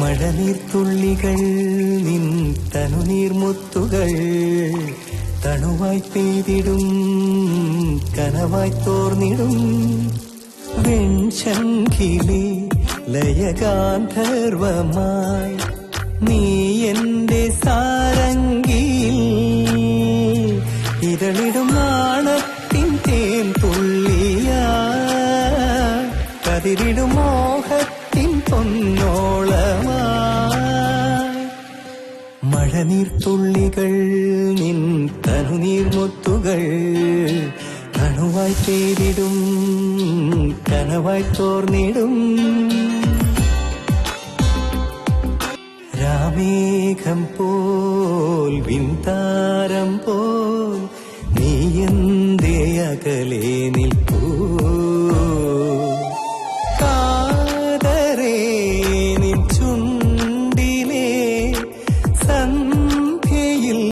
മഴനീർത്തുള്ളികൾ നിൻ തനുനീർമുത്തുകൾ തണുവായി പെയ്തിടും കനവായി തോർന്നിടും. വെൺശങ്കിലെ ലയഗാന്ധർവമായി നീ എന്റെ സാരംഗിൽ ഇതളിടും നാണത്തിൻ തേൻ തുള്ളിയ കതിരിടും മോഹത്തിൻ പൊന്നോളമായി മഴനീർത്തുള്ളികൾ നിൻ തനുനീർമൊത്തുകൾ. കണുവായി പേരിടും കനവായി തോർന്നിടും. രാമേഘം പോൽ വിൻതാരം പോൽ നീ എന്തേ അകലേ നിൽപ്പൂ. tan